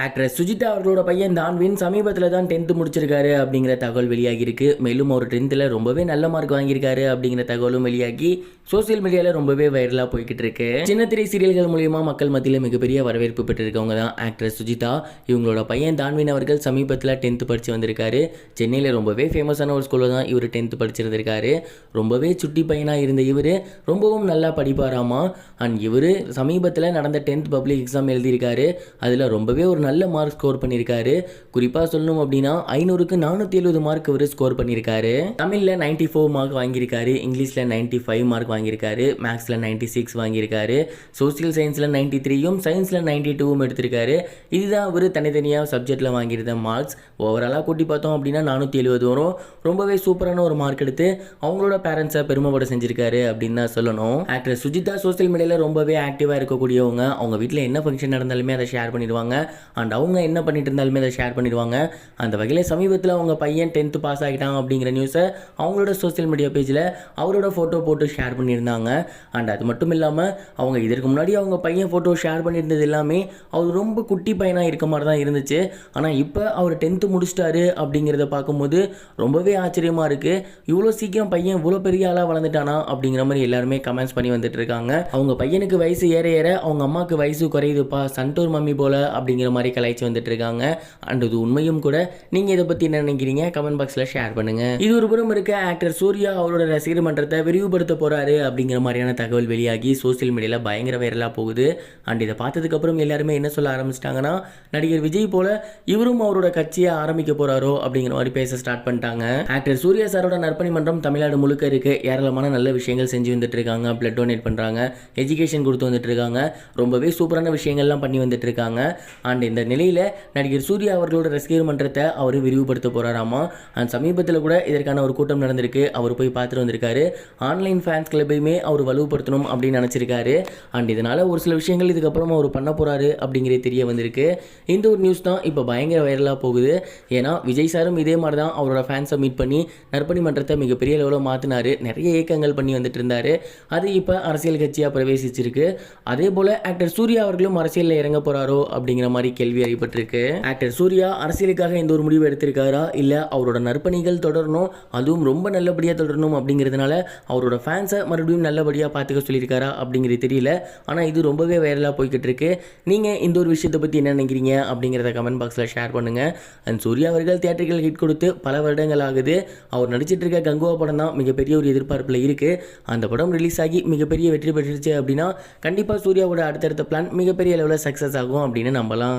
Actress Sujitha அவர்களோட பையன் தான்வின் சமீபத்தில் தான் டென்த்து முடிச்சிருக்காரு அப்படிங்கிற தகவல் வெளியாகியிருக்கு மேலும் அவர் டென்த்தில் ரொம்பவே நல்ல மார்க் வாங்கியிருக்காரு அப்படிங்கிற தகவலும் வெளியாகி சோசியல் மீடியாவில் ரொம்பவே வைரலாக போய்கிட்டு இருக்கு. சின்னத்திரை சீரியல்கள் மூலியமா மக்கள் மத்தியில் மிகப்பெரிய வரவேற்பு பெற்றிருக்கவங்க தான் ஆக்ட்ரஸ் சுஜிதா. இவங்களோட பையன் தான்வின் அவர்கள் சமீபத்தில் டென்த்து படித்து வந்திருக்காரு. சென்னையில் ரொம்பவே ஃபேமஸான ஒரு ஸ்கூலில் தான் இவர் டென்த்து படிச்சிருந்திருக்காரு. ரொம்பவே சுட்டி பையனாக இருந்த இவர் ரொம்பவும் நல்லா படிப்பாராமா. அண்ட் இவர் சமீபத்தில் நடந்த டென்த் பப்ளிக் எக்ஸாம் எழுதியிருக்காரு. அதில் ரொம்பவே ஒரு நல்ல மார்க் ஸ்கோர் பண்ணியிருக்காரு. குறிப்பாக சொல்லணும் அப்படின்னா ஐநூறுக்கு நானூற்றி எழுபது மார்க் அவர் ஸ்கோர் பண்ணியிருக்காரு. தமிழில் நைன்டி ஃபோர் மார்க் வாங்கியிருக்காரு இங்கிலீஷில் நைன்ட்டி ஃபைவ் மார்க் வாங்கியிருக்காரு மேக்ஸில் நைன்ட்டி சிக்ஸ் வாங்கியிருக்காரு சோசியல் சயின்ஸில் நைன்ட்டி த்ரீயும் சயின்ஸில் நைன்ட்டி டூவும் எடுத்திருக்காரு. இதுதான் அவர் தனித்தனியாக சப்ஜெக்டில் வாங்கியிருந்த மார்க்ஸ் ஓவராலாக கூட்டி பார்த்தோம் அப்படின்னா நானூற்றி எழுபது வரும். ரொம்பவே சூப்பரான ஒரு மார்க் எடுத்து அவங்களோட பேரண்ட்ஸை பெருமைப்பட செஞ்சிருக்காரு அப்படின்னு தான் சொல்லணும். ஆக்டர் சுஜிதா சோசியல் மீடியாவில் ரொம்பவே ஆக்டிவாக இருக்கக்கூடியவங்க. அவங்க வீட்டில் என்ன ஃபங்க்ஷன் நடந்தாலுமே அதை ஷேர் பண்ணிடுவாங்க. அண்ட் அவங்க என்ன பண்ணிட்டு இருந்தாலுமே அதை ஷேர் பண்ணிடுவாங்க. அந்த வகையில் சமீபத்தில் அவங்க பையன் டென்த்து பாஸ் ஆகிட்டான் அப்படிங்கிற நியூஸை அவங்களோட சோஷியல் மீடியா பேஜில் அவரோட ஃபோட்டோ போட்டு ஷேர் பண்ணியிருந்தாங்க. அண்ட் அது மட்டும் இல்லாமல் அவங்க இதற்கு முன்னாடி அவங்க பையன் ஃபோட்டோ ஷேர் பண்ணியிருந்தது எல்லாமே அவர் ரொம்ப குட்டி பையனாக இருக்க மாதிரி தான் இருந்துச்சு. ஆனால் இப்போ அவர் டென்த்து முடிச்சிட்டாரு அப்படிங்கிறத பார்க்கும்போது ரொம்பவே ஆச்சரியமாக இருக்குது இவ்வளோ சீக்கிரம் பையன் இவ்வளோ பெரிய ஆளாக வளர்ந்துட்டானா அப்படிங்கிற மாதிரி எல்லாருமே கமெண்ட்ஸ் பண்ணி வந்துட்டு இருக்காங்க. அவங்க பையனுக்கு வயசு ஏற ஏற அவங்க அம்மாவுக்கு வயசு குறையுதுப்பா சந்தோர் மம்மி போல அப்படிங்கிற மாதிரி கலாய்ச்சி வந்துட்டு இருக்காங்க அண்ட் இது உண்மையும் கூட. நீங்கள் இதை பற்றி என்ன நினைக்கிறீங்க? கமெண்ட் பாக்ஸில் ஷேர் பண்ணுங்க. இது ஒரு புறம் இருக்க ஆக்டர் சூர்யா அவரோட ரசிகர் மன்றத்தை விரிவுபடுத்த போறாரு அப்படிங்கிற மாதிரியான தகவல் வெளியாகி சோசியல் மீடியாவில் பயங்கர வைரலாக போகுது. அண்ட் இதை பார்த்ததுக்கப்புறம் எல்லாருமே என்ன சொல்ல ஆரம்பிச்சிட்டாங்கன்னா நடிகர் விஜய் போல இவரும் அவரோட கட்சியை ஆரம்பிக்க போறாரோ அப்படிங்கிற மாதிரி பேச ஸ்டார்ட் பண்ணிட்டாங்க. ஆக்டர் சூர்யா சாரோட நற்பணி மன்றம் தமிழ்நாடு முழுக்க இருக்கு. ஏராளமான நல்ல விஷயங்கள் செஞ்சு வந்துட்டு இருக்காங்க பிளட் டொனேட் பண்றாங்க. எஜுகேஷன் கொடுத்து வந்துட்டு இருக்காங்க ரொம்பவே சூப்பரான விஷயங்கள்லாம் பண்ணி வந்துட்டு இருக்காங்க அண்ட் இந்த நிலையில் நடிகர் சூர்யா அவர்களோட ரசிகர் மன்றத்தை அவர் விரிவுபடுத்த போகிறாராமா அண்ட் சமீபத்தில் கூட இதற்கான ஒரு கூட்டம் நடந்திருக்கு. அவர் போய் பார்த்துட்டு வந்திருக்காரு. ஆன்லைன் ஃபேன்ஸ் கிளப்பையுமே அவர் வலுப்படுத்தணும் அப்படின்னு நினச்சிருக்காரு. அண்ட் இதனால் ஒரு சில விஷயங்கள் இதுக்கப்புறமா அவர் பண்ண போகிறாரு அப்படிங்கிறது தெரிய வந்திருக்கு. இந்த ஒரு நியூஸ் தான் இப்போ பயங்கர வைரலாக போகுது. ஏன்னா விஜய் சாரும் இதே மாதிரி தான் அவரோட ஃபேன்ஸை மீட் பண்ணி நற்பணி மன்றத்தை மிகப்பெரிய லெவலில் மாற்றினார் நிறைய இயக்கங்கள் பண்ணி வந்துட்டு இருந்தார். அது இப்போ அரசியல் கட்சியாக பிரவேசிச்சிருக்கு. அதே போல் ஆக்டர் சூர்யா அவர்களும் அரசியலில் இறங்க போகிறாரோ அப்படிங்கிற மாதிரி கேள்வி அறியப்பட்டிருக்கு. ஆக்டர் சூர்யா அரசியலுக்காக இந்த ஒரு முடிவு எடுத்திருக்காரா? இல்லை அவரோட நற்பணிகள் தொடரணும் அதுவும் ரொம்ப நல்லபடியாக தொடரணும் அப்படிங்கிறதுனால அவரோட ஃபேன்ஸை மறுபடியும் நல்லபடியாக பார்த்துக்க சொல்லியிருக்காரா அப்படிங்கிறது தெரியல. ஆனால் இது ரொம்பவே வைரலாக போய்கிட்டு இருக்கு நீங்கள் இந்த ஒரு விஷயத்தை பற்றி என்ன நினைக்கிறீங்க அப்படிங்கிறத கமெண்ட் பாக்ஸில் ஷேர் பண்ணுங்கள் அண்ட் சூர்யா அவர்கள் தியேட்டர்கள் ஹிட் கொடுத்து பல வருடங்கள் ஆகுது. அவர் நடிச்சிட்டு இருக்க கங்குவா படம் தான் மிகப்பெரிய ஒரு எதிர்பார்ப்பில் இருக்குது அந்த படம் ரிலீஸ் ஆகி மிகப்பெரிய வெற்றி பெற்றுச்சு அப்படின்னா கண்டிப்பாக சூர்யாவோட அடுத்தடுத்த பிளான் மிகப்பெரிய லெவலில் சக்ஸஸ் ஆகும் அப்படின்னு நம்பலாம்.